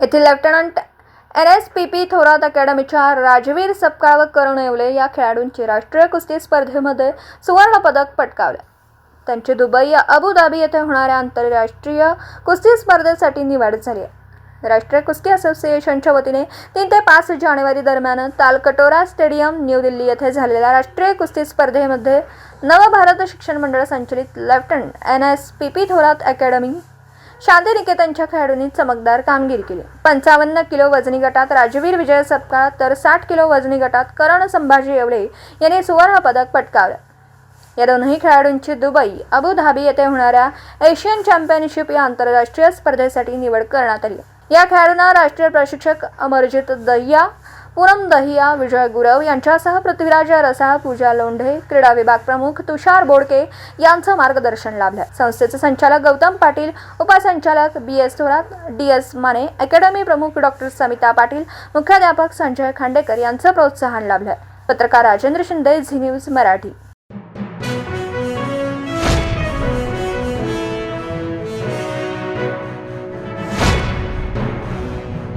येथील lieutenant N S P P Thorat अकॅडमीच्या Rajveer Sapkal व करुण येवले या खेळाडूंची राष्ट्रीय कुस्ती स्पर्धेमध्ये सुवर्णपदक पटकावले. त्यांची दुबई अबुधाबी येथे होणाऱ्या आंतरराष्ट्रीय कुस्ती स्पर्धेसाठी निवड झाली आहे. राष्ट्रीय कुस्ती असोसिएशनच्या वतीने तीन ते पाच जानेवारी दरम्यान तालकटोरा स्टेडियम न्यू दिल्ली येथे झालेल्या राष्ट्रीय कुस्ती स्पर्धेमध्ये नवभारत शिक्षण मंडळ संचलित lieutenant N S P P Thorat academy शांतिनिकेतनच्या खेळाडूंनी चमकदार कामगिरी केली. पंचावन्न किलो वजनी गटात राजवीर विजय सपकाळ तर साठ किलो वजनी गटात करण संभाजी येवले यांनी सुवर्ण पदक पटकावलं. या दोनही खेळाडूंची दुबई अबुधाबी येथे होणाऱ्या एशियन चॅम्पियनशिप या आंतरराष्ट्रीय स्पर्धेसाठी निवड करण्यात आली. या खेळाडूंना राष्ट्रीय प्रशिक्षक अमरजित दहिया पूनम दहिया विजय गुरव यांच्यासह पृथ्वीराज रसाळ पूजा लोंढे क्रीडा विभाग प्रमुख तुषार बोडके यांचं मार्गदर्शन लाभलं. संस्थेचे संचालक गौतम पाटील उपसंचालक B S Thorat D S Mane academy प्रमुख डॉक्टर समिता पाटील मुख्याध्यापक संजय खांडेकर यांचं प्रोत्साहन लाभलं. पत्रकार राजेंद्र शिंदे झी न्यूज मराठी.